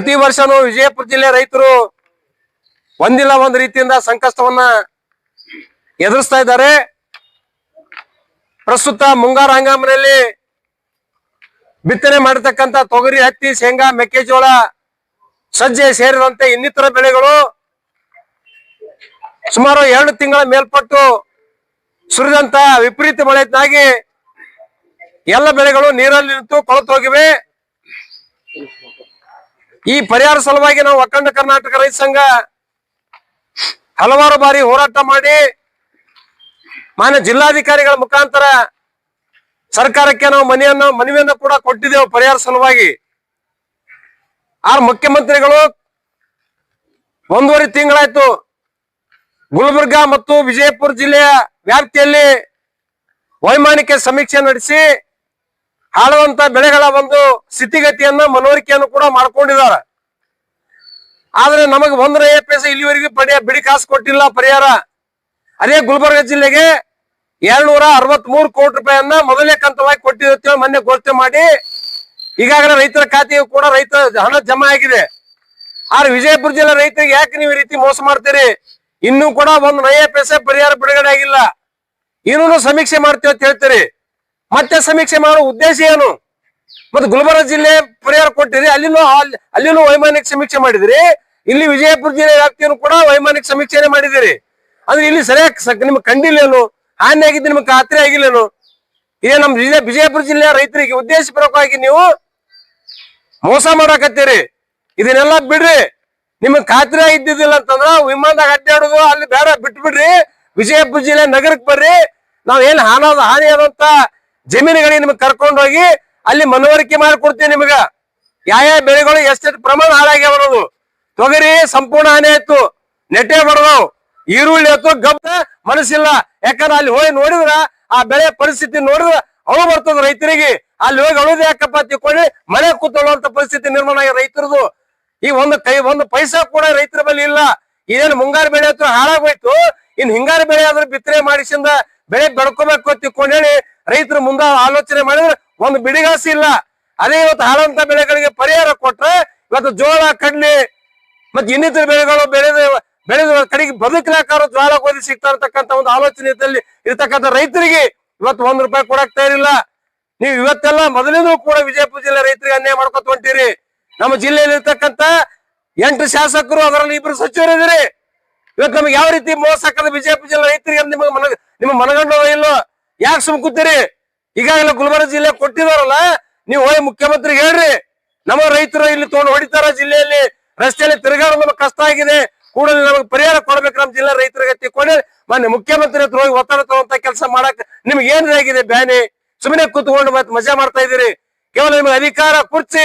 ಪ್ರತಿ ವರ್ಷನೂ ವಿಜಯಪುರ ಜಿಲ್ಲೆ ರೈತರು ಒಂದಿಲ್ಲ ಒಂದ್ ರೀತಿಯಿಂದ ಸಂಕಷ್ಟವನ್ನ ಎದುರಿಸ್ತಾ ಇದ್ದಾರೆ. ಪ್ರಸ್ತುತ ಮುಂಗಾರು ಹಂಗಾಮಿನಲ್ಲಿ ಬಿತ್ತನೆ ಮಾಡತಕ್ಕಂತ ತೊಗರಿ, ಹತ್ತಿ, ಶೇಂಗಾ, ಮೆಕ್ಕೆಜೋಳ ಸಜ್ಜೆ ಸೇರಿದಂತೆ ಇನ್ನಿತರ ಬೆಳೆಗಳು ಸುಮಾರು ಎರಡು ತಿಂಗಳ ಮೇಲ್ಪಟ್ಟು ಸುರಿದಂತ ವಿಪರೀತ ಮಳೆಯಿಂದಾಗಿ ಎಲ್ಲ ಬೆಳೆಗಳು ನೀರಲ್ಲಿ ನಿಂತು ಕೊಳತು ಹೋಗಿವೆ ಈ ಪರಿಹಾರ ಸಲುವಾಗಿ ನಾವು ಅಖಂಡ ಕರ್ನಾಟಕ ರೈತ ಸಂಘ ಹಲವಾರು ಬಾರಿ ಹೋರಾಟ ಮಾಡಿ ಮಾನ್ಯ ಜಿಲ್ಲಾಧಿಕಾರಿಗಳ ಮುಖಾಂತರ ಸರ್ಕಾರಕ್ಕೆ ನಾವು ಮನೆಯನ್ನು, ಮನವಿಯನ್ನು ಕೂಡ ಕೊಟ್ಟಿದ್ದೇವೆ ಪರಿಹಾರ ಸಲುವಾಗಿ. ಆ ಮುಖ್ಯಮಂತ್ರಿಗಳು ಒಂದೂವರೆ ತಿಂಗಳಾಯ್ತು ಗುಲ್ಬರ್ಗ ಮತ್ತು ವಿಜಯಪುರ ಜಿಲ್ಲೆಯ ವ್ಯಾಪ್ತಿಯಲ್ಲಿ ವೈಮಾನಿಕ ಸಮೀಕ್ಷೆ ನಡೆಸಿ ಹಾಳುವಂತ ಬೆಳೆಗಳ ಒಂದು ಸ್ಥಿತಿಗತಿಯನ್ನ ಮನವರಿಕೆಯನ್ನು ಕೂಡ ಮಾಡ್ಕೊಂಡಿದ್ದಾರೆ. ಆದ್ರೆ ನಮಗೆ ಒಂದರ ಪೈಸೆ ಇಲ್ಲಿವರೆಗೂ ಪಡೆಯ ಬಿಡಿ ಕಾಸು ಕೊಟ್ಟಿಲ್ಲ ಪರಿಹಾರ. ಅದೇ ಗುಲ್ಬರ್ಗ ಜಿಲ್ಲೆಗೆ ಎರಡ್ನೂರ ಅರವತ್ ಮೂರು ಕೋಟಿ ರೂಪಾಯಿಯನ್ನ ಮೊದಲನೇ ಕಂತವಾಗಿ ಕೊಟ್ಟಿರುತ್ತೆ ಮೊನ್ನೆ ಘೋಷಣೆ ಮಾಡಿ. ಈಗಾಗಲೇ ರೈತರ ಖಾತೆಯು ಕೂಡ ರೈತ ಹಣ ಜಮಾ ಆಗಿದೆ. ಆದ್ರೆ ವಿಜಯಪುರ ಜಿಲ್ಲೆ ರೈತರಿಗೆ ಯಾಕೆ ನೀವು ಈ ರೀತಿ ಮೋಸ ಮಾಡ್ತೀರಿ? ಇನ್ನೂ ಕೂಡ ಒಂದು ನಯ ಪೈಸೆ ಪರಿಹಾರ ಬಿಡುಗಡೆ ಆಗಿಲ್ಲ. ಇನ್ನೂ ಸಮೀಕ್ಷೆ ಮಾಡ್ತೀವಿ ಅಂತ ಹೇಳ್ತೀರಿ? ಮತ್ತೆ ಸಮೀಕ್ಷೆ ಮಾಡೋ ಉದ್ದೇಶ ಏನು? ಮತ್ತೆ ಗುಲ್ಬರ್ಗ ಜಿಲ್ಲೆ ಪರಿಹಾರ ಕೊಟ್ಟಿರಿ, ಅಲ್ಲಿನೂ ಅಲ್- ಅಲ್ಲಿನೂ ವೈಮಾನಿಕ ಸಮೀಕ್ಷೆ ಮಾಡಿದಿರಿ. ಇಲ್ಲಿ ವಿಜಯಪುರ ಜಿಲ್ಲೆ ವ್ಯಾಪ್ತಿಯನ್ನು ಕೂಡ ವೈಮಾನಿಕ ಸಮೀಕ್ಷೆನೆ ಮಾಡಿದಿರಿ. ಅಂದ್ರೆ ಇಲ್ಲಿ ಸರಿಯಾಗಿ ನಿಮ್ಗೆ ಕಂಡಿಲ್ಲೇನು? ಹಾನಿ ಆಗಿದ್ದು ನಿಮ್ಗೆ ಖಾತ್ರಿ ಆಗಿಲ್ಲೇನು? ಇದೇ ನಮ್ಮ ಜಿಲ್ಲೆ, ವಿಜಯಪುರ ಜಿಲ್ಲೆಯ ರೈತರಿಗೆ ಉದ್ದೇಶಪೂರ್ವಕವಾಗಿ ನೀವು ಮೋಸ ಮಾಡಾಕತ್ತೀರಿ. ಇದನ್ನೆಲ್ಲ ಬಿಡ್ರಿ. ನಿಮ್ಗೆ ಖಾತ್ರಿ ಇದ್ದಿದ್ದಿಲ್ಲ ಅಂತಂದ್ರ ವಿಮಾನದಾಗ ಅಡ್ಡಾಡುದು ಅಲ್ಲಿ ಬೇಡ, ಬಿಟ್ಬಿಡ್ರಿ. ವಿಜಯಪುರ ಜಿಲ್ಲೆ ನಗರಕ್ಕೆ ಬರ್ರಿ. ನಾವ್ ಏನ್ ಹಾನದ ಹಾನಿ ಆದಂತ ಜಮೀನುಗಳಿಗೆ ನಿಮ್ಗೆ ಕರ್ಕೊಂಡು ಹೋಗಿ ಅಲ್ಲಿ ಮನವರಿಕೆ ಮಾಡಿಕೊಡ್ತೀವಿ ನಿಮಗ. ಯಾವ ಬೆಳೆಗಳು ಎಷ್ಟೆಷ್ಟು ಪ್ರಮಾಣ ಹಾಳಾಗ್ಯಾವ ಅನ್ನೋದು. ತೊಗರಿ ಸಂಪೂರ್ಣ ಹಾನಿ ಆಯ್ತು, ನೆಟ್ಟೆ ಬಡದವು. ಈರುಳ್ಳಿ ಆಯ್ತು, ಗಬ್ಬ ಮನಸ್ಸಿಲ್ಲ. ಯಾಕಂದ್ರೆ ಅಲ್ಲಿ ಹೋಗಿ ನೋಡಿದ್ರ, ಆ ಬೆಳೆ ಪರಿಸ್ಥಿತಿ ನೋಡಿದ್ರ, ಅಳು ಬರ್ತದ ರೈತರಿಗೆ. ಅಲ್ಲಿ ಹೋಗಿ ಅಳುದು ಯಾಕಪ್ಪ ತಿಳ್ಕೊಂಡು ಮನೆ ಕೂತಳುವಂತ ಪರಿಸ್ಥಿತಿ ನಿರ್ಮಾಣ ಆಗಿ ರೈತರದು. ಈ ಒಂದು ಕೈ, ಒಂದು ಪೈಸಾ ಕೂಡ ರೈತರ ಬಳಿ ಇಲ್ಲ. ಇದೇನು ಮುಂಗಾರು ಬೆಳೆ ಆಯ್ತು ಹಾಳಾಗೋಯ್ತು. ಇನ್ ಹಿಂಗಾರು ಬೆಳೆ ಆದ್ರೆ ಬಿತ್ತನೆ ಮಾಡಿಸಿಂದ ಬೆಳೆ ಬೆಳ್ಕೋಬೇಕು ತಿಳ್ಕೊಂಡೇಳಿ ರೈತರು ಮುಂದ ಆಲೋಚನೆ ಮಾಡಿದ್ರೆ ಒಂದು ಬಿಡಿಗಾಸಿ ಇಲ್ಲ. ಅದೇ ಇವತ್ತು ಹಾಳಂತ ಬೆಳೆಗಳಿಗೆ ಪರಿಹಾರ ಕೊಟ್ರೆ ಇವತ್ತು ಜೋಳ, ಕಡ್ಲಿ ಮತ್ತೆ ಇನ್ನಿತರ ಬೆಳೆಗಳು ಬೆಳೆದ ಬೆಳೆದ ಕಡೆಗೆ ಬದುಕಲಾಕಾರ ಜ್ವಾಳ ಗೋಧಿ ಸಿಗ್ತಾ ಇರತಕ್ಕಂತ ಒಂದು ಆಲೋಚನೆಯಲ್ಲಿ ಇರ್ತಕ್ಕಂಥ ರೈತರಿಗೆ ಇವತ್ತು ಒಂದ್ ರೂಪಾಯಿ ಕೊಡಕ್ ತಯಾರಿಲ್ಲ ನೀವು ಇವತ್ತೆಲ್ಲ ಮೊದಲಿಂದೂ ಕೂಡ ವಿಜಯಪುರ ಜಿಲ್ಲೆ ರೈತರಿಗೆ ಅನ್ಯಾಯ ಮಾಡ್ಕೊತ ಹೊಂಟಿರಿ ನಮ್ಮ ಜಿಲ್ಲೆಯಲ್ಲಿ ಇರ್ತಕ್ಕಂತ ಎಂಟು ಶಾಸಕರು, ಅದರಲ್ಲಿ ಇಬ್ರು ಸಚಿವರು ಇದ್ದೀರಿ ಇವತ್ತು ನಮ್ಗೆ ಯಾವ ರೀತಿ ಮೋಸ ಹಾಕದ ವಿಜಯಪುರ ಜಿಲ್ಲೆ ರೈತರಿಗೆ ನಿಮಗೆ ಮನ ನಿಮ್ಮ ಮನಗಂಡ ಇಲ್ಲೋ? ಯಾಕೆ ಸುಮ್ ಕೂತೀರಿ? ಈಗಾಗಲೇ ಗುಲ್ಬರ್ಗ ಜಿಲ್ಲೆ ಕೊಟ್ಟಿದಾರಲ್ಲ, ನೀವು ಹೋಗಿ ಮುಖ್ಯಮಂತ್ರಿ ಹೇಳ್ರಿ. ನಮ್ಮ ರೈತರು ಇಲ್ಲಿ ತಗೊಂಡು ಹೊಡಿತಾರ ಜಿಲ್ಲೆಯಲ್ಲಿ. ರಸ್ತೆಯಲ್ಲಿ ತಿರುಗಾಡೋದು ನಮಗೆ ಕಷ್ಟ ಆಗಿದೆ. ಕೂಡಲೇ ನಮಗೆ ಪರಿಹಾರ ಕೊಡ್ಬೇಕು ನಮ್ಮ ಜಿಲ್ಲಾ ರೈತರಿಗೆ ತಿಳ್ಕೊಂಡು ಮೊನ್ನೆ ಮುಖ್ಯಮಂತ್ರಿ ಹತ್ರ ಹೋಗಿ ಒತ್ತಡ ತಗೊಂತ ಕೆಲಸ ಮಾಡಕ್ ನಿಮ್ಗೆ ಏನ್ ಆಗಿದೆ ಬ್ಯಾನಿ? ಸುಮ್ಮನೆ ಕೂತ್ಕೊಂಡು ಮತ್ತೆ ಮಜಾ ಮಾಡ್ತಾ ಇದೀರಿ ಕೇವಲ ನಿಮ್ಗೆ ಅಧಿಕಾರ ಕುರ್ಚಿ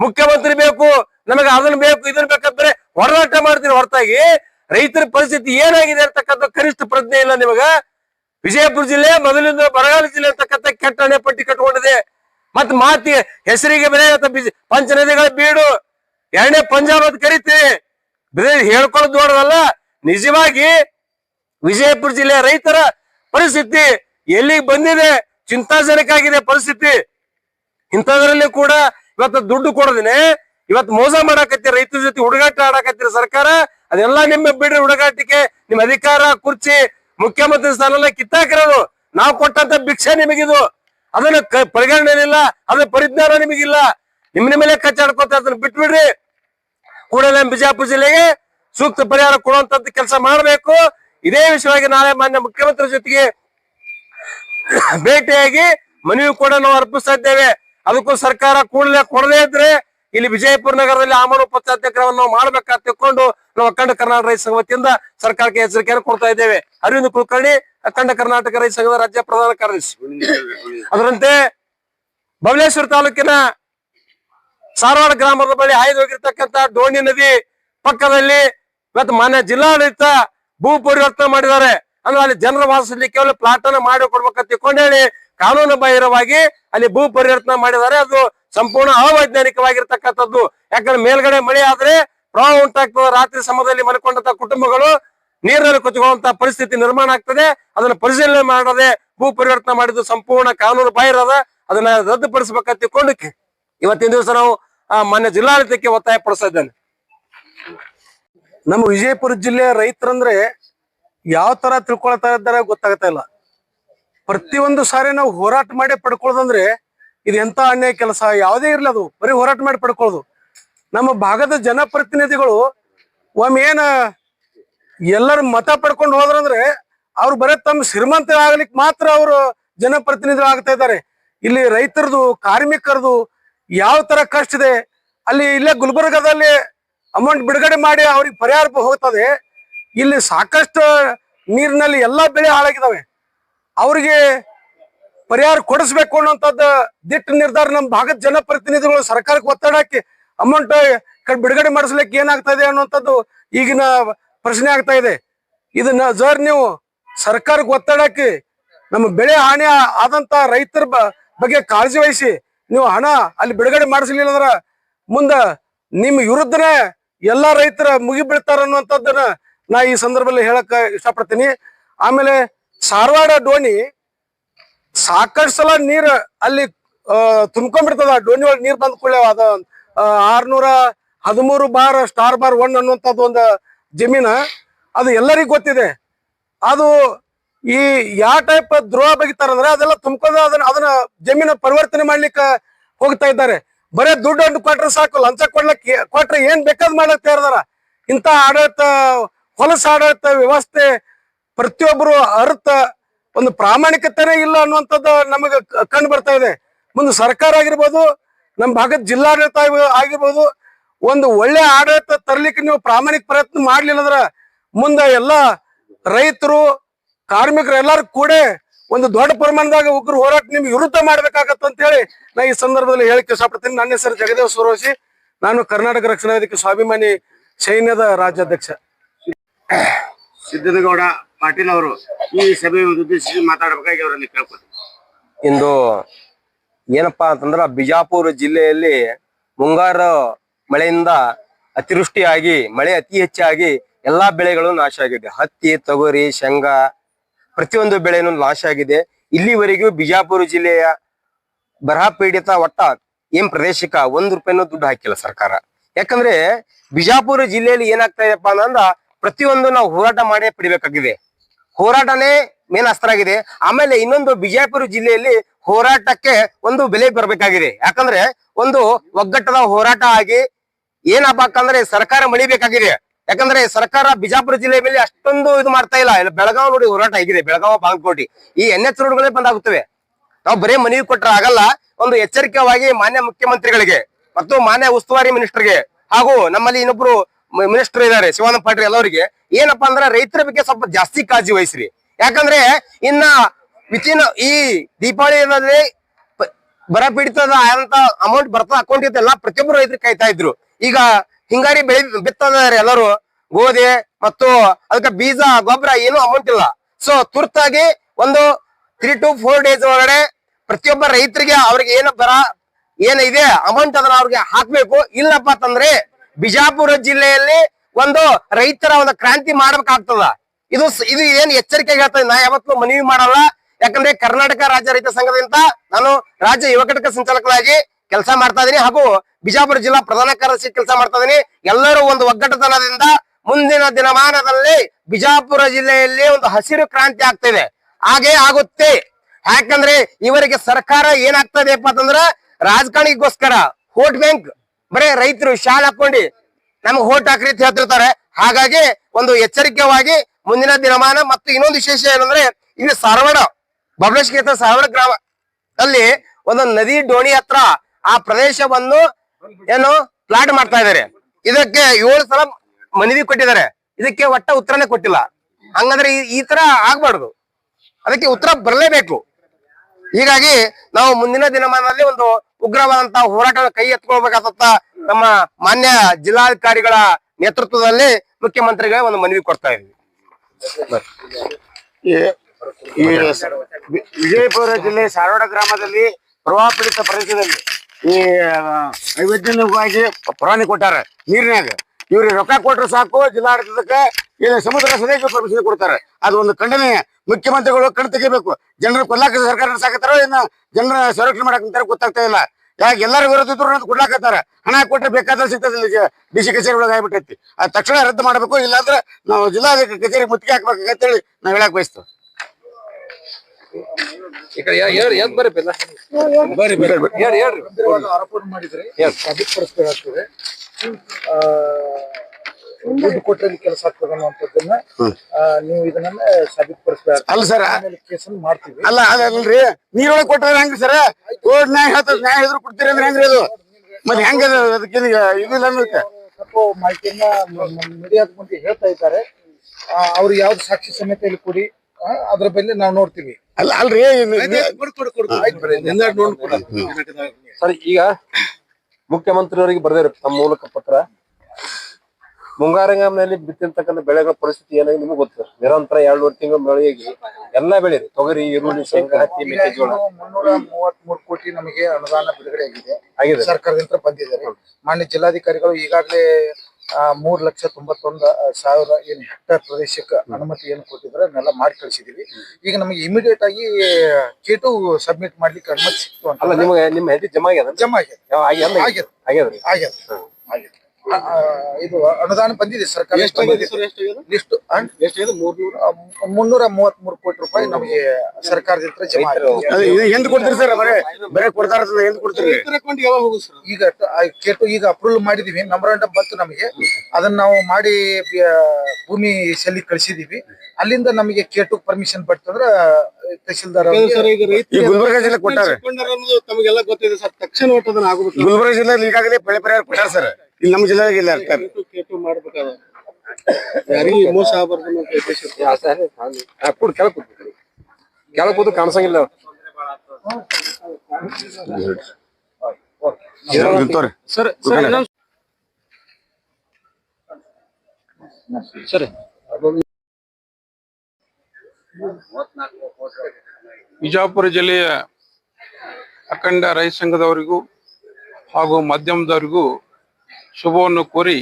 ಮುಖ್ಯಮಂತ್ರಿ ಬೇಕು, ನಮಗೆ ಅದನ್ನ ಬೇಕು ಇದನ್ನ ಬೇಕಂದ್ರೆ ಹೋರಾಟ ಮಾಡ್ತೀರಿ ಹೊರತಾಗಿ. ರೈತರ ಪರಿಸ್ಥಿತಿ ಏನಾಗಿದೆ ಅಂತಕ್ಕಂಥ ಕನಿಷ್ಠ ಪ್ರಜ್ಞೆ ಇಲ್ಲ ನಿಮಗ. ವಿಜಯಪುರ ಜಿಲ್ಲೆ ಮೊದಲಿಂದ ಬರಗಾಲ ಜಿಲ್ಲೆ ಅಂತಕ್ಕಂಥ ಕೆಟ್ಟ ಹಣೆ ಪಟ್ಟಿ ಕಟ್ಕೊಂಡಿದೆ. ಮತ್ ಮಾತಿ ಹೆಸರಿಗೆ ಬೆಲೆ ಪಂಚ ಪಂಚನದಿಗಳ ಬೀಡು, ಎರಡನೇ ಪಂಜಾಬ್ ಅಂತ ಕರಿತೀವಿ. ಹೇಳ್ಕೊಳ್ಳೋದು ನೋಡೋದಲ್ಲ ನಿಜವಾಗಿ ವಿಜಯಪುರ ಜಿಲ್ಲೆ ರೈತರ ಪರಿಸ್ಥಿತಿ ಎಲ್ಲಿಗೆ ಬಂದಿದೆ ಚಿಂತಾಜನಕ ಆಗಿದೆ ಪರಿಸ್ಥಿತಿ. ಇಂಥದ್ರಲ್ಲಿ ಕೂಡ ಇವತ್ತು ದುಡ್ಡು ಕೊಡದೇನೆ, ಇವತ್ತು ಮೋಸ ಮಾಡಾಕತ್ತಿ, ರೈತರ ಜೊತೆ ಹುಡುಗಾಟ ಆಡಾಕತ್ತೀರ ಸರ್ಕಾರ, ಅದೆಲ್ಲ ನಿಮ್ಮ ಬಿಡ್ರಿ ಹುಡುಗಾಟಿಕೆ ನಿಮ್ಮ ಅಧಿಕಾರ ಕುರ್ಚಿ ಮುಖ್ಯಮಂತ್ರಿ ಸ್ಥಾನ ಕಿತ್ತಾಕಿರೋದು ನಾವು ಕೊಟ್ಟಂತ ಭಿಕ್ಷೆ ನಿಮಗಿದು. ಅದನ್ನ ಪರಿಗಣನೆ ಇಲ್ಲ ಅದ್ರ ಪರಿಜ್ಞಾನ ನಿಮಗಿಲ್ಲ. ನಿಮ್ಮ ಮೇಲೆ ಕಚ್ಚಾಡ್ಕೊತ ಅದನ್ನ ಬಿಟ್ಬಿಡ್ರಿ. ಕೂಡಲೇ ಬಿಜಾಪುರ ಜಿಲ್ಲೆಗೆ ಸೂಕ್ತ ಪರಿಹಾರ ಕೊಡುವಂತ ಕೆಲಸ ಮಾಡಬೇಕು. ಇದೇ ವಿಷಯವಾಗಿ ನಾಳೆ ಮಾನ್ಯ ಮುಖ್ಯಮಂತ್ರಿ ಜೊತೆಗೆ ಭೇಟಿಯಾಗಿ ಮನವಿ ಕೂಡ ನಾವು ಅರ್ಪಿಸ್ತಾ ಇದ್ದೇವೆ. ಅದಕ್ಕೂ ಸರ್ಕಾರ ಕೂಡಲೇ ಕೊಡದೇ ಇದ್ರೆ ಇಲ್ಲಿ ವಿಜಯಪುರ ನಗರದಲ್ಲಿ ಆಮದು ಸತ್ಯಾಗ್ರಹವನ್ನು ನಾವು ಮಾಡ್ಬೇಕಂತ ತಿಳ್ಕೊಂಡು ನಾವು ಅಖಂಡ ಕರ್ನಾಟಕ ರೈತ ಸಂಘ ವತಿಯಿಂದ ಸರ್ಕಾರಕ್ಕೆ ಎಚ್ಚರಿಕೆಯನ್ನು ಕೊಡ್ತಾ ಇದ್ದೇವೆ. ಅರವಿಂದ್ ಕುಲಕರ್ಣಿ, ಅಖಂಡ ಕರ್ನಾಟಕ ರೈತ ಸಂಘದ ರಾಜ್ಯ ಪ್ರಧಾನ ಕಾರ್ಯದರ್ಶಿ. ಅದರಂತೆ ಬಬಲೇಶ್ವರ ತಾಲೂಕಿನ ಸಾರವಾಡ ಗ್ರಾಮದ ಬಳಿ ಹಾಯ್ದು ಹೋಗಿರ್ತಕ್ಕಂತ ಡೋಣಿ ನದಿ ಪಕ್ಕದಲ್ಲಿ ಇವತ್ತು ಮಾನ್ಯ ಜಿಲ್ಲಾಡಳಿತ ಭೂ ಪರಿವರ್ತನೆ ಮಾಡಿದ್ದಾರೆ. ಅಂದ್ರೆ ಅಲ್ಲಿ ಜನರ ವಾಸಿಸಲಿ ಕೇವಲ ಪ್ಲಾಟ್ ಅನ್ನ ಮಾಡಿ ಕೊಡ್ಬೇಕಂತ ತಿಳ್ಕೊಂಡು ಹೇಳಿ ಕಾನೂನು ಬಾಹಿರವಾಗಿ ಅಲ್ಲಿ ಭೂ ಪರಿವರ್ತನೆ ಮಾಡಿದ್ದಾರೆ. ಅದು ಸಂಪೂರ್ಣ ಅವೈಜ್ಞಾನಿಕವಾಗಿರ್ತಕ್ಕಂಥದ್ದು. ಯಾಕಂದ್ರೆ ಮೇಲ್ಗಡೆ ಮಳೆ ಆದ್ರೆ ಪ್ರವಾಹ ಉಂಟಾಗ್ತದೆ. ರಾತ್ರಿ ಸಮಯದಲ್ಲಿ ಮಲ್ಕೊಂಡಂತ ಕುಟುಂಬಗಳು ನೀರಿನಲ್ಲಿ ಕೊಚ್ಚಿಕೊಳ್ಳುವಂತ ಪರಿಸ್ಥಿತಿ ನಿರ್ಮಾಣ ಆಗ್ತದೆ. ಅದನ್ನ ಪರಿಶೀಲನೆ ಮಾಡದೆ ಭೂ ಪರಿವರ್ತನೆ ಮಾಡಿದ್ದು ಸಂಪೂರ್ಣ ಕಾನೂನು ಬಾಹಿರದ ಅದನ್ನ ರದ್ದುಪಡಿಸಬೇಕಂತ ತಿಳ್ಕೊಂಡು ಇವತ್ತಿನ ದಿವಸ ನಾವು ಮಾನ್ಯ ಜಿಲ್ಲಾಡಳಿತಕ್ಕೆ ಒತ್ತಾಯ ಪಡಿಸ್ತಾ ಇದ್ದೇನೆ. ನಮ್ಮ ವಿಜಯಪುರ ಜಿಲ್ಲೆಯ ರೈತರಂದ್ರೆ ಯಾವ ತರ ತಿಳ್ಕೊಳ್ತಾ ಇದ್ದಾರೆ ಗೊತ್ತಾಗ್ತಾ ಇಲ್ಲ. ಪ್ರತಿಯೊಂದು ಸಾರಿ ನಾವು ಹೋರಾಟ ಮಾಡಿ ಪಡ್ಕೊಳ್ಳೋದಂದ್ರೆ ಇದು ಎಂತ ಅನ್ಯಾಯ ಕೆಲಸ? ಯಾವುದೇ ಇರಲಿ ಅದು. ಬರೀ ಹೋರಾಟ ಮಾಡಿ ಪಡ್ಕೊಳ್ಳೋದು. ನಮ್ಮ ಭಾಗದ ಜನಪ್ರತಿನಿಧಿಗಳು ಒಮ್ಮೆ ಏನ ಎಲ್ಲರೂ ಮತ ಪಡ್ಕೊಂಡು ಹೋದ್ರಂದ್ರೆ ಅವ್ರು ಬರೀ ತಮ್ಮ ಶ್ರೀಮಂತ ಆಗ್ಲಿಕ್ಕೆ ಮಾತ್ರ ಅವರು ಜನಪ್ರತಿನಿಧಿಗಳು ಆಗ್ತಾ ಇದ್ದಾರೆ. ಇಲ್ಲಿ ರೈತರದು, ಕಾರ್ಮಿಕರದು ಯಾವ ತರ ಕಷ್ಟ ಇದೆ? ಅಲ್ಲಿ ಇಲ್ಲೇ ಗುಲ್ಬರ್ಗದಲ್ಲಿ ಅಮೌಂಟ್ ಬಿಡುಗಡೆ ಮಾಡಿ ಅವ್ರಿಗೆ ಪರಿಹಾರ ಹೋಗ್ತದೆ. ಇಲ್ಲಿ ಸಾಕಷ್ಟು ನೀರಿನಲ್ಲಿ ಎಲ್ಲಾ ಬೆಳೆ ಹಾಳಾಗಿದಾವೆ ಅವ್ರಿಗೆ ಪರಿಹಾರ ಕೊಡಿಸ್ಬೇಕು ಅನ್ನೋಂಥದ್ದು ದಿಟ್ಟ ನಿರ್ಧಾರ ನಮ್ಮ ಭಾಗದ ಜನಪ್ರತಿನಿಧಿಗಳು ಸರ್ಕಾರಕ್ಕೆ ಒತ್ತಡ ಹಾಕಿ ಅಮೌಂಟ್ ಬಿಡುಗಡೆ ಮಾಡಿಸ್ಲಿಕ್ಕೆ ಏನಾಗ್ತಾ ಇದೆ ಅನ್ನೋಂಥದ್ದು ಈಗಿನ ಪ್ರಶ್ನೆ ಆಗ್ತಾ ಇದೆ. ಇದನ್ನ ಜರ್ ನೀವು ಸರ್ಕಾರಕ್ಕೆ ಒತ್ತಡ ಹಾಕಿ ನಮ್ಮ ಬೆಳೆ ಹಾನಿ ಆದಂತ ರೈತರ ಬಗ್ಗೆ ಕಾಳಜಿ ವಹಿಸಿ, ನೀವು ಹಣ ಅಲ್ಲಿ ಬಿಡುಗಡೆ ಮಾಡಿಸ್ಲಿಲ್ಲ ಅಂದ್ರ ಮುಂದ ನಿಮ್ಮ ವಿರುದ್ಧನೇ ಎಲ್ಲಾ ರೈತರ ಮುಗಿ ಬೀಳ್ತಾರ ಅನ್ನುವಂಥದ್ದನ್ನ ನಾ ಈ ಸಂದರ್ಭದಲ್ಲಿ ಹೇಳಕ್ ಇಷ್ಟಪಡ್ತೀನಿ. ಆಮೇಲೆ ಸಾರವಾಡ ಡೋಣಿ ಸಾಕಷ್ಟು ಸಲ ನೀರ್ ಅಲ್ಲಿ ತುಂಬ್ಕೊಂಡ್ಬಿಡ್ತದ. ಡೋಣಿ ಒಳಗೆ ನೀರ್ ಬಂದ ಕೂಡಲೇ ಅದ ಆರ್ನೂರ ಹದಿಮೂರು ಬಾರ್ ಸ್ಟಾರ್ ಬಾರ್ ಒನ್ ಅನ್ನುವಂಥದ್ದು ಒಂದು ಜಮೀನ. ಅದು ಎಲ್ಲರಿಗೂ ಗೊತ್ತಿದೆ. ಅದು ಈ ಯಾವ ಟೈಪ್ ದ್ರೋಹ ಬಗಿತಾರಂದ್ರೆ ಅದೆಲ್ಲ ತುಂಬ್ಕೊಂಡ ಅದನ್ನ ಅದನ್ನ ಜಮೀನ ಪರಿವರ್ತನೆ ಮಾಡ್ಲಿಕ್ಕೆ ಹೋಗ್ತಾ ಇದ್ದಾರೆ. ಬರೇ ದುಡ್ಡು ಅಂಡ್ ಕೊಟ್ರೆ ಸಾಕು, ಲಂಚ ಕೊಡ್ಲಕ್ಕೆ ಕೊಟ್ರೆ ಏನ್ ಬೇಕಾದ್ ಮಾಡ್ಲಕ್ ತಯಾರದಾರ ಇಂಥ ಆಡಳಿತ, ಹೊಲಸ ಆಡಳಿತ ವ್ಯವಸ್ಥೆ ಪ್ರತಿಯೊಬ್ಬರು ಅರ್ಥ, ಒಂದು ಪ್ರಾಮಾಣಿಕತೆನೇ ಇಲ್ಲ ಅನ್ನುವಂಥದ್ದು ನಮಗೆ ಕಂಡು ಬರ್ತಾ ಇದೆ. ಮುಂದೆ ಸರ್ಕಾರ ಆಗಿರ್ಬೋದು, ನಮ್ಮ ಭಾಗದ ಜಿಲ್ಲಾಡಳಿತ ಆಗಿ- ಆಗಿರ್ಬೋದು, ಒಂದು ಒಳ್ಳೆ ಆಡಳಿತ ತರ್ಲಿಕ್ಕೆ ನೀವು ಪ್ರಾಮಾಣಿಕ ಪ್ರಯತ್ನ ಮಾಡ್ಲಿಲ್ಲ ಅಂದ್ರೆ ಮುಂದೆ ಎಲ್ಲ ರೈತರು, ಕಾರ್ಮಿಕರು ಎಲ್ಲರೂ ಕೂಡ ಒಂದು ದೊಡ್ಡ ಪ್ರಮಾಣದಾಗ ಉಗ್ರ ಹೋರಾಟ ನಿಮ್ಗೆ ವಿರುದ್ಧ ಅಂತ ಹೇಳಿ ನಾ ಈ ಸಂದರ್ಭದಲ್ಲಿ ಹೇಳಿಕೆ ಇಷ್ಟಪಡ್ತೀನಿ ನನ್ನ ಹೆಸರು ಜಗದೇವ್ ಸುರೋಶಿ ನಾನು ಕರ್ನಾಟಕ ರಕ್ಷಣಾ ವೇದಿಕೆ ಸ್ವಾಭಿಮಾನಿ ಸೈನ್ಯದ ರಾಜ್ಯಾಧ್ಯಕ್ಷ. ಸಿದ್ದನಗೌಡ ಪಾಟೀಲ್ ಅವರು ಈ ಸಭೆ ಉದ್ದೇಶಿಸಿ ಮಾತಾಡಬೇಕಾಗಿ ಅವರನ್ನು ಕೇಳ್ಕೊತೀನಿ ಇಂದು ಏನಪ್ಪಾ ಅಂತಂದ್ರ ಬಿಜಾಪುರ ಜಿಲ್ಲೆಯಲ್ಲಿ ಮುಂಗಾರು ಮಳೆಯಿಂದ ಅತಿವೃಷ್ಟಿಯಾಗಿ, ಮಳೆ ಅತಿ ಹೆಚ್ಚಾಗಿ ಎಲ್ಲಾ ಬೆಳೆಗಳು ನಾಶ ಆಗಿದೆ. ಹತ್ತಿ, ತೊಗರಿ, ಶೇಂಗಾ ಪ್ರತಿಯೊಂದು ಬೆಳೆನೂ ನಾಶ ಆಗಿದೆ. ಇಲ್ಲಿವರೆಗೂ ಬಿಜಾಪುರ ಜಿಲ್ಲೆಯ ಬರಹ ಪೀಡಿತ ಒಟ್ಟ ಏನ್ ಪ್ರದೇಶಕ್ಕ ಒಂದ್ ರೂಪಾಯಿನೂ ದುಡ್ಡು ಹಾಕಿಲ್ಲ ಸರ್ಕಾರ. ಯಾಕಂದ್ರೆ ಬಿಜಾಪುರ ಜಿಲ್ಲೆಯಲ್ಲಿ ಏನಾಗ್ತಾ ಇದೆಪ್ಪ ಅಂತಂದ್ರ ಪ್ರತಿಯೊಂದು ನಾವು ಹೋರಾಟ ಮಾಡೇ ಪಡಿಬೇಕಾಗಿದೆ. ಹೋರಾಟನೇ ಮೇನ್ ಅಸ್ತ್ರ ಆಗಿದೆ ಆಮೇಲೆ ಇನ್ನೊಂದು ಬಿಜಾಪುರ ಜಿಲ್ಲೆಯಲ್ಲಿ ಹೋರಾಟಕ್ಕೆ ಒಂದು ಬೆಲೆ ಬರಬೇಕಾಗಿದೆ. ಯಾಕಂದ್ರೆ ಒಂದು ಒಗ್ಗಟ್ಟದ ಹೋರಾಟ ಆಗಿ ಏನಾಗಬೇಕಂದ್ರೆ ಸರ್ಕಾರ ಮಣಿಬೇಕಾಗಿದೆ ಯಾಕಂದ್ರೆ ಸರ್ಕಾರ ಬಿಜಾಪುರ ಜಿಲ್ಲೆ ಮೇಲೆ ಅಷ್ಟೊಂದು ಇದು ಮಾಡ್ತಾ ಇಲ್ಲ. ಇಲ್ಲ ಬೆಳಗಾವ್ ನೋಡಿ ಹೋರಾಟ ಆಗಿದೆ. ಬೆಳಗಾವಿ ಬಾಗಲಕೋಟೆ. ಈ ಎನ್ ಎಚ್ ರೋಡ್ಗಳೇ ಬಂದಾಗುತ್ತವೆ. ನಾವು ಬರೇ ಮನವಿ ಕೊಟ್ಟರೆ ಆಗಲ್ಲ. ಒಂದು ಎಚ್ಚರಿಕೆವಾಗಿ ಮಾನ್ಯ ಮುಖ್ಯಮಂತ್ರಿಗಳಿಗೆ ಮತ್ತು ಮಾನ್ಯ ಉಸ್ತುವಾರಿ ಮಿನಿಸ್ಟರ್ಗೆ ಹಾಗೂ ನಮ್ಮಲ್ಲಿ ಇನ್ನೊಬ್ರು ಮಿನಿಸ್ಟರ್ ಇದಾರೆ, ಶಿವಾನಂದ ಪಾಟೀಲ್ ಎಲ್ಲವರಿಗೆ ಏನಪ್ಪಾ ಅಂದ್ರೆ ರೈತರ ಬಗ್ಗೆ ಸ್ವಲ್ಪ ಜಾಸ್ತಿ ಕಾಳಜಿ ವಹಿಸ್ರಿ. ಯಾಕಂದ್ರೆ ಇನ್ನ ವಿತಿನ್ ಈ ದೀಪಾವಳಿ ಏನಾದ್ರೆ ಬರ ಪೀಡಿತದ ಆದಂತ ಅಮೌಂಟ್ ಬರ್ತದ ಅಕೌಂಟ್ ಎಲ್ಲ ಪ್ರತಿಯೊಬ್ಬರು ರೈತರು ಕಾಯ್ತಾ ಇದ್ರು. ಈಗ ಹಿಂಗಾರಿ ಬೆಳೆ ಬಿತ್ತದಾರೆ ಎಲ್ಲರೂ ಗೋಧಿ ಮತ್ತು ಅದಕ್ಕೆ ಬೀಜ, ಗೊಬ್ಬರ ಏನು ಅಮೌಂಟ್ ಇಲ್ಲ. ಸೊ ತುರ್ತಾಗಿ ಒಂದು ತ್ರೀ ಟು ಫೋರ್ ಡೇಸ್ ಒಳಗಡೆ ಪ್ರತಿಯೊಬ್ಬ ರೈತರಿಗೆ ಅವ್ರಿಗೆ ಏನು ಬರ, ಏನಿದೆ ಅಮೌಂಟ್ ಅದನ್ನ ಅವ್ರಿಗೆ ಹಾಕ್ಬೇಕು. ಇಲ್ಲಪ್ಪ ಅಂತಂದ್ರೆ ಬಿಜಾಪುರ ಜಿಲ್ಲೆಯಲ್ಲಿ ಒಂದು ರೈತರ ಒಂದು ಕ್ರಾಂತಿ ಮಾಡಬೇಕಾಗ್ತದ. ಇದು ಇದು ಏನ್ ಎಚ್ಚರಿಕೆ ಹೇಳ್ತದೆ ನಾ ಯಾವತ್ತೂ ಮನವಿ ಮಾಡಲ್ಲ. ಯಾಕಂದ್ರೆ ಕರ್ನಾಟಕ ರಾಜ್ಯ ರೈತ ಸಂಘದಿಂದ ನಾನು ರಾಜ್ಯ ಯುವ ಘಟಕ ಸಂಚಾಲಕರಾಗಿ ಕೆಲಸ ಮಾಡ್ತಾ ಇದೀನಿ. ಹಾಗೂ ಬಿಜಾಪುರ ಜಿಲ್ಲಾ ಪ್ರಧಾನ ಕಾರ್ಯದರ್ಶಿ ಕೆಲಸ ಮಾಡ್ತಾ ಇದೀನಿ. ಎಲ್ಲರೂ ಒಂದು ಒಗ್ಗಟ್ಟತನದಿಂದ ಮುಂದಿನ ದಿನಮಾನದಲ್ಲಿ ಬಿಜಾಪುರ ಜಿಲ್ಲೆಯಲ್ಲಿ ಒಂದು ಹಸಿರು ಕ್ರಾಂತಿ ಆಗ್ತಿದೆ. ಹಾಗೆ ಆಗುತ್ತೆ. ಯಾಕಂದ್ರೆ ಇವರಿಗೆ ಸರ್ಕಾರ ಏನಾಗ್ತದೆ ಅಂತಂದ್ರ ರಾಜಕಾರಣಿಗೋಸ್ಕರ, ವೋಟ್ ಬ್ಯಾಂಕ್ ಬರೇ ರೈತರು ಶಾಲ್ ಹಾಕೊಂಡಿ ನಮ್ಗೆ ಹೋಟ್ ಹಾಕ್ರಿ ಅಂತ ಹೇಳ್ತಿರ್ತಾರೆ. ಹಾಗಾಗಿ ಒಂದು ಎಚ್ಚರಿಕೆವಾಗಿ ಮುಂದಿನ ದಿನಮಾನ ಮತ್ತು ಇನ್ನೊಂದು ವಿಶೇಷ ಏನಂದ್ರೆ ಇಲ್ಲಿ ಸಾರವಾಡ ಬಬಲೇಶ್ವರ ಸಾರವಾಡ ಗ್ರಾಮ ಅಲ್ಲಿ ಒಂದು ನದಿ ಡೋಣಿ ಹತ್ರ ಆ ಪ್ರದೇಶವನ್ನು ಏನು ಪ್ಲಾಟ್ ಮಾಡ್ತಾ ಇದ್ದಾರೆ ಇದಕ್ಕೆ ಏಳು ಸಲ ಮನವಿ ಕೊಟ್ಟಿದ್ದಾರೆ. ಇದಕ್ಕೆ ಒಟ್ಟ ಉತ್ತರನೇ ಕೊಟ್ಟಿಲ್ಲ. ಹಂಗಂದ್ರೆ ಈ ತರ ಆಗ್ಬಾರ್ದು. ಅದಕ್ಕೆ ಉತ್ತರ ಬರಲೇಬೇಕು. ಹೀಗಾಗಿ ನಾವು ಮುಂದಿನ ದಿನಮಾನದಲ್ಲಿ ಒಂದು ಉಗ್ರವಾದಂತಹ ಹೋರಾಟ ಕೈ ಎತ್ಕೊಳ್ಬೇಕಾದಂತ ನಮ್ಮ ಮಾನ್ಯ ಜಿಲ್ಲಾಧಿಕಾರಿಗಳ ನೇತೃತ್ವದಲ್ಲಿ ಮುಖ್ಯಮಂತ್ರಿಗಳಿಗೆ ಒಂದು ಮನವಿ ಕೊಡ್ತಾ ಇದ್ವಿ. ವಿಜಯಪುರ ಜಿಲ್ಲೆ ಸಾರವಾಡ ಗ್ರಾಮದಲ್ಲಿ ಪ್ರವಾಹ ಪೀಡಿತ ಪ್ರದೇಶದಲ್ಲಿ ಈ ನೈವೇದ್ಯವಾಗಿ ಪ್ರಾಣಿ ಕೊಟ್ಟಾರ ನೀರಿನಾಗ. ಇವ್ರಿಗೆ ರೊಕ್ಕ ಕೊಟ್ರೆ ಸಾಕು ಜಿಲ್ಲಾಡಳಿತಕ್ಕೆ ಇಲ್ಲಿ ಸಮುದ್ರ ಸದೇಶ ಪರ್ಮಿಷನ್ ಕೊಡ್ತಾರೆ. ಅದು ಒಂದು ಖಂಡನೀಯ ಮುಖ್ಯಮಂತ್ರಿಗಳು ಕಣ್ ತೆಗಿಬೇಕು. ಜನರು ಕೊಲ್ಲಾಕ ಸರ್ಕಾರ ಸಾಕತ್ತಾರೋ ಇನ್ನ ಜನರ ಸಂರಕ್ಷಣೆ ಮಾಡಕ್ಕಂತಾರೆ ಗೊತ್ತಾಗ್ತಾ ಇಲ್ಲ. ಯಾಕೆ ಎಲ್ಲರೂ ವಿರೋಧ ಇದ್ರು ಅಂತ ಕೊಡ್ಲಾಕತ್ತಾರ. ಹಣ ಕೊಟ್ರೆ ಬೇಕಾದ್ರೆ ಸಿಗ್ತದೆ ಡಿ ಸಿ ಕಚೇರಿ ಒಳಗೆ ಆಗ್ಬಿಟ್ಟೈತಿ. ಆ ತಕ್ಷಣ ರದ್ದು ಮಾಡಬೇಕು. ಇಲ್ಲಾಂದ್ರೆ ನಾವು ಜಿಲ್ಲಾ ಕಚೇರಿ ಮುತ್ತಿಗೆ ಹಾಕ್ಬೇಕಂತೇಳಿ ನಾವು ಹೇಳಕ್ ಬಯಸ್ತು ಈ ಕಡೆ ಹೇಳ್ರಿ ಎದ್ ಬರ್ರಿ ಬೆಲ್ಲ ಬರ್ರಿ ಬರ್ರಿ. ಹೇಳ್ರಿ ಹೇಳ್ರಿ. ಗಂಭೀರವಾದ ಆರೋಪ ಮಾಡಿದ್ರೆ ದುಡ್ಡು ಕೊಟ್ಟರೆ ಕೆಲಸ ಆಗ್ತದೆ ಅನ್ನುವಂಥದ್ದನ್ನ ಆ, ನೀವು ಇದನ್ನ ಸಾಬೀತುಪಡಿಸಬೇಕಾಗ್ತದೆ ಅಲ್ಲ ಸರ್ ಆಮೇಲೆ ಕೇಸನ್ನು ಮಾಡ್ತೀವಿ. ಅಲ್ಲ ಅದಲ್ರಿ ನೀರೊಳಗೆ ಕೊಟ್ಟರೆ ಹೆಂಗ್ರಿ ಸರ್? ಕೋರ್ಟ್ ನ್ಯಾಯ ಹೇಳ್ತದ ನ್ಯಾಯ ಎದುರು ಕೊಡ್ತೀರಿ ಅಂದ್ರೆ ಹೆಂಗ್ರಿ ಅದು? ಮತ್ತೆ ಹೆಂಗ ಅದಕ್ಕೆ ಇದಿಲ್ಲ ಅನ್ನೋಕೆ ಸ್ವಲ್ಪ ಮಾಹಿತಿಯನ್ನ ಮೀಡಿಯಾದ ಮುಂದೆ ಹೇಳ್ತಾ ಇದ್ದಾರೆ. ಅವ್ರು ಯಾವ್ದು ಸಾಕ್ಷಿ ಸಮೇತ ಇಲ್ಲಿ ಕೊಡಿ ಅದ್ರ ಬೆಲೆ ನಾವು ನೋಡ್ತೀವಿ. ಅಲ್ಲ ಅಲ್ರಿ ಇನ್ನು- ಕೊಡು ಕೊಡು ಕೊಡು. ನಿಂದ ನೋಡ್ ಕೊಡು. ಸರ್ ಈಗ ಮುಖ್ಯಮಂತ್ರಿಯವರಿಗೆ ಬರ್ದೇರಿ ತಮ್ಮ ಮೂಲಕ ಪತ್ರ. ಮುಂಗಾರಂಗಾಮಿನಲ್ಲಿ ಬಿತ್ತಿರ್ತಕ್ಕಂಥ ಬೆಳೆಗಳ ಪರಿಸ್ಥಿತಿ ಏನಾಗಿ ನಿಮಗೆ ಗೊತ್ತು ನಿರಂತರ ಎರಡೂವರೆ ತಿಂಗಳು ಮಳೆಯಾಗಿ ಎಲ್ಲಾ ಬೆಳೆರಿ ತೊಗರಿ ಈರುಳ್ಳಿ ಶೇಂಗಾ ಹತ್ತಿ ಮೆಕ್ಕೆಜೋಳ. ಮುನ್ನೂರ ಮೂವತ್ಮೂರು ಕೋಟಿ ನಮಗೆ ಅನುದಾನ ಬಿಡುಗಡೆ ಆಗಿದೆ. ಆಗಿದೆ ಸರ್ಕಾರದಿಂದ ಬಂದಿದ್ದಾರೆ ಮಾನ್ಯ ಜಿಲ್ಲಾಧಿಕಾರಿಗಳು ಈಗಾಗಲೇ ಮೂರ್ ಲಕ್ಷ ತೊಂಬತ್ತೊಂದ ಸಾವಿರ ಏನ್ ಹೆಕ್ಟರ್ ಪ್ರದೇಶಕ್ಕೆ ಅನುಮತಿ ಏನು ಕೊಟ್ಟಿದ್ರೆ ಅದನ್ನೆಲ್ಲ ಮಾಡಿ ಕಳಿಸಿದೀವಿ. ಈಗ ನಮಗೆ ಇಮಿಡಿಯೇಟ್ ಆಗಿ ಕೇಟು ಸಬ್ಮಿಟ್ ಮಾಡ್ಲಿಕ್ಕೆ ಅನುಮತಿ ಸಿಕ್ತು ಅಂತ ಅಲ್ಲ ನಿಮಗೆ ನಿಮ್ಮ ಹೆಂಡತಿ ಜಮಾ ಆಗ್ಯದ? ಜಮಾ ಆಗ್ಯದ. ಆಗ್ಯದ. ಆಗ್ಯದ. ಆಗ್ಯದ. ಇದು ಅನುದಾನ ಬಂದಿದೆ ಸರ್ಕಾರ ಲಿಸ್ಟ್ ಮುನ್ನೂರ ಮೂವತ್ಮೂರು ಕೋಟಿ ರೂಪಾಯಿ ನಮಗೆ ಸರ್ಕಾರದಿಂದ ಜಮಾ ಎಂದ್ ಕೊಡ್ತೀರಿ ಸರ್ ಬರೇ ಬರೇ ಕೊಡ್ತಾರ ಎಂದ್ ಕೊಡ್ತೀರಿ. ಅಕೌಂಟ್ ಯಾವಾಗ ಹೋಗುದು ಸರ್? ಈಗ ಕೇಟು ಈಗ ಅಪ್ರೂವಲ್ ಮಾಡಿದೀವಿ. ಮೆಮೊರಾಂಡಮ್ ಬಂತು ನಮಗೆ. ಅದನ್ನ ನಾವು ಮಾಡಿ ಭೂಮಿ ಸಲ್ಲಿ ಕಳಿಸಿದೀವಿ. ಅಲ್ಲಿಂದ ನಮಗೆ ಕೇಟು ಪರ್ಮಿಷನ್ ಬರ್ತಂದ್ರ ತಹಸೀಲ್ದಾರ್ ಗುಲ್ಬರ್ಗ ಜಿಲ್ಲೆ ಕೊಟ್ಟಾರೆ. ಅನ್ನೋದು ತಮಗೆಲ್ಲ ಗೊತ್ತಿದೆ ಸರ್. ತಕ್ಷಣ ಗುಲ್ಬರ್ಗ ಜಿಲ್ಲೆ ಈಗಾಗಲೇ ಬೆಳೆ ಪರಿಹಾರ ಕೊಟ್ಟಾರ ಸರ್. ಇಲ್ಲಿ ನಮ್ಮ ಜಿಲ್ಲೆಗೆ ಇಲ್ಲ ಇರ್ತಾರೆ ಯಾರಿಗೂ ಮೋಸ ಆಗ್ಬಾರ್ದು ಅಂತ ಉದ್ದೇಶ. ಕೂಡ ಕೆಳಕ್ ಕೂತು ಕಾಣಿಸಂಗಿಲ್ಲ. ಬಿಜಾಪುರ ಸರ್ ಸರ್ ಇನ್ನೊಂದ್ ಸರಿ. ವಿಜಯಪುರ ಜಿಲ್ಲೆಯ ಅಖಂಡ ರೈತ ಸಂಘದವರಿಗೂ ಹಾಗೂ ಮಾಧ್ಯಮದವರಿಗೂ ಶುಭವನ್ನು ಕೋರಿ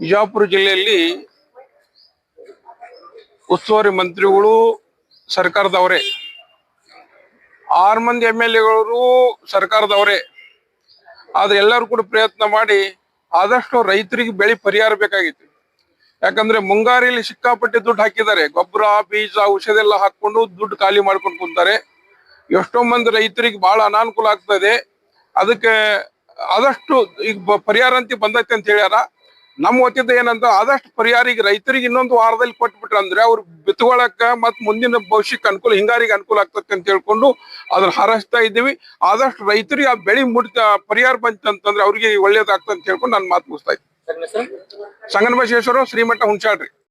ಬಿಜಾಪುರ ಜಿಲ್ಲೆಯಲ್ಲಿ ಉಸ್ತುವಾರಿ ಮಂತ್ರಿಗಳು ಸರ್ಕಾರದವರೇ, ಆರು ಮಂದಿ ಎಂ ಎಲ್ ಎಗಳು ಸರ್ಕಾರದವರೇ, ಆದ್ರೆ ಎಲ್ಲರೂ ಕೂಡ ಪ್ರಯತ್ನ ಮಾಡಿ ಆದಷ್ಟು ರೈತರಿಗೆ ಬೆಳೆ ಪರಿಹಾರ ಬೇಕಾಗಿತ್ತು. ಯಾಕಂದ್ರೆ ಮುಂಗಾರಿಯಲ್ಲಿ ಸಿಕ್ಕಾಪಟ್ಟೆ ದುಡ್ಡು ಹಾಕಿದ್ದಾರೆ. ಗೊಬ್ಬರ, ಬೀಜ, ಔಷಧ ಎಲ್ಲ ಹಾಕೊಂಡು ದುಡ್ಡು ಖಾಲಿ ಮಾಡ್ಕೊಂಡು ಕುಂತಾರೆ. ಎಷ್ಟೋ ಮಂದಿ ರೈತರಿಗೆ ಬಹಳ ಅನಾನುಕೂಲ ಆಗ್ತದೆ ಅದಕ್ಕೆ ಆದಷ್ಟು ಈಗ ಪರಿಹಾರ ಅಂತ ಬಂದೈತೆ ಅಂತ ಹೇಳ್ಯಾರ. ನಮ್ಮ ವತಿಯಿಂದ ಏನಂತ ಆದಷ್ಟು ಪರಿಹಾರ ಈಗ ರೈತರಿಗೆ ಇನ್ನೊಂದು ವಾರದಲ್ಲಿ ಕೊಟ್ಬಿಟ್ರೆ ಅಂದ್ರೆ ಅವ್ರು ಬಿತ್ಕೊಳಕ ಮತ್ ಮುಂದಿನ ಭವಿಷ್ಯಕ್ಕೆ ಅನುಕೂಲ ಹಿಂಗಾರಿಗೆ ಅನುಕೂಲ ಆಗ್ತದೆ ಅಂತ ಹೇಳ್ಕೊಂಡು ಅದನ್ನ ಹಾರೈಸ್ತಾ ಇದ್ದೀವಿ. ಆದಷ್ಟು ರೈತರಿಗೆ ಆ ಬೆಳೆ ಮುಟ್ಟ ಪರಿಹಾರ ಬಂತಂತಂದ್ರೆ ಅವ್ರಿಗೆ ಒಳ್ಳೇದಾಗ್ತದೆ ಅಂತ ಹೇಳ್ಕೊಂಡು ನಾನು ಮಾತು ಮುಗಿಸ್ತಾ ಇದ್ದೀನಿ. ಸಂಗನಬಸವೇಶ್ವರ ಶ್ರೀಮಠ ಹುಣಸಾಳ್ರಿ.